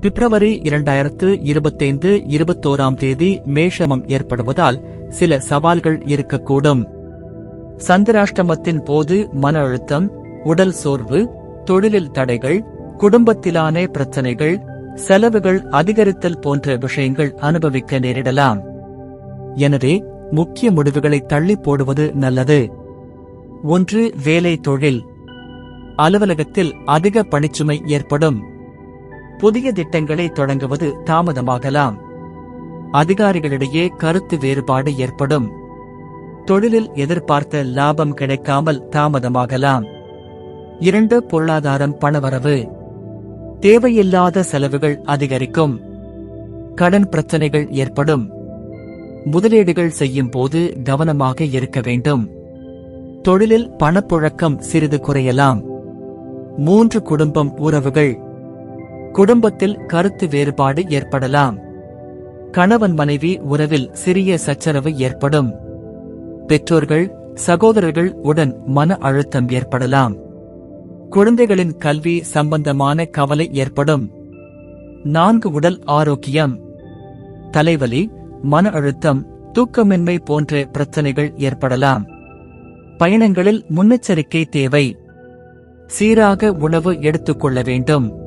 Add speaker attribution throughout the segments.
Speaker 1: பிப்ரவரி இரண்டாயிரத்து இருபத்தைந்து இருபத்தோராம் தேதி மேஷமம் ஏற்படுவதால் சில சவால்கள் இருக்கக்கூடும். சந்திராஷ்டமத்தின் போது மன அழுத்தம் உடல் சோர்வு தொழிலில் தடைகள் குடும்பத்திலான பிரச்சனைகள் செலவுகள் அதிகரித்தல் போன்ற விஷயங்கள் அனுபவிக்க நேரிடலாம். எனவே முக்கிய முடிவுகளை தள்ளி போடுவது நல்லது. ஒன்று வேலை தொழில். அலுவலகத்தில் அதிக பணிச்சுமை ஏற்படும். புதிய திட்டங்களை தொடங்குவது தாமதமாகலாம். அதிகாரிகளிடையே கருத்து வேறுபாடு ஏற்படும். தொழிலில் எதிர்பார்த்த லாபம் கிடைக்காமல் தாமதமாகலாம். இரண்டு பொருளாதாரம் பணவரவு. தேவையில்லாத செலவுகள் அதிகரிக்கும். கடன் பிரச்சனைகள் ஏற்படும். முதலீடுகள் செய்யும் போது கவனமாக இருக்க வேண்டும். தொழிலில் பணப்புழக்கம் சிறிது குறையலாம். மூன்று குடும்பம் உறவுகள். குடும்பத்தில் கருத்து வேறுபாடு ஏற்படலாம். கணவன் மனைவி உறவில் சிறிய சச்சரவு ஏற்படும். பெற்றோர்கள் சகோதரர்கள் உடன் மன அழுத்தம் ஏற்படலாம். குழந்தைகளின் கல்வி சம்பந்தமான கவலை ஏற்படும். நான்கு உடல் ஆரோக்கியம். தலைவலி மன அழுத்தம் தூக்கமின்மை போன்ற பிரச்சனைகள் ஏற்படலாம். பயணங்களில் முன்னெச்சரிக்கை தேவை. சீராக உணவு எடுத்துக்கொள்ள வேண்டும்.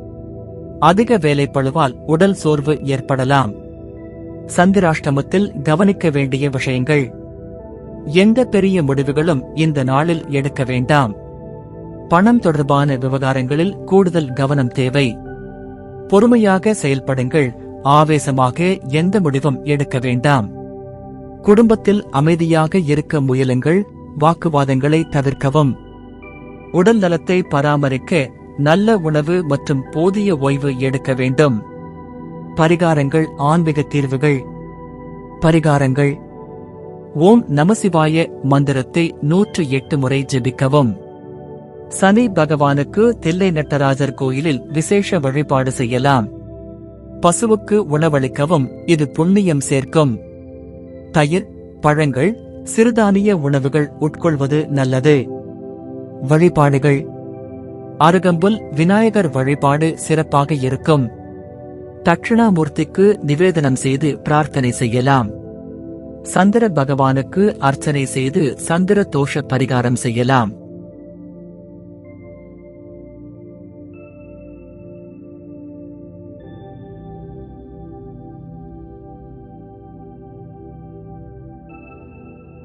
Speaker 1: அதிக வேலைப்பழுவால் உடல் சோர்வு ஏற்படலாம். சந்திராஷ்டமத்தில் கவனிக்க வேண்டிய விஷயங்கள். எந்த பெரிய முடிவுகளும் இந்த நாளில் எடுக்க வேண்டாம். பணம் தொடர்பான விவகாரங்களில் கூடுதல் கவனம் தேவை. பொறுமையாக செயல்படுங்கள். ஆவேசமாக எந்த முடிவும் எடுக்க வேண்டாம். குடும்பத்தில் அமைதியாக இருக்க முயலுங்கள். வாக்குவாதங்களை தவிர்க்கவும். உடல் நலத்தை பராமரிக்க நல்ல உணவு மற்றும் போதிய ஓய்வு எடுக்க வேண்டும். பரிகாரங்கள் ஆன்மீக தீர்வுகள். பரிகாரங்கள். ஓம் நமசிவாய மந்திரத்தை நூற்று எட்டு முறை ஜெபிக்கவும். சனி பகவானுக்கு தில்லை நட்டராஜர் கோயிலில் விசேஷ வழிபாடு செய்யலாம். பசுவுக்கு உணவளிக்கவும் இது புண்ணியம் சேர்க்கும். தயிர் பழங்கள் சிறுதானிய உணவுகள் உட்கொள்வது நல்லது. வழிபாடுகள். அருகம்புல் விநாயகர் வழிபாடு சிறப்பாக இருக்கும். தட்சிணாமூர்த்திக்கு நிவேதனம் செய்து பிரார்த்தனை செய்யலாம். சந்திர பகவானுக்கு அர்ச்சனை செய்து சந்திர தோஷ பரிகாரம் செய்யலாம்.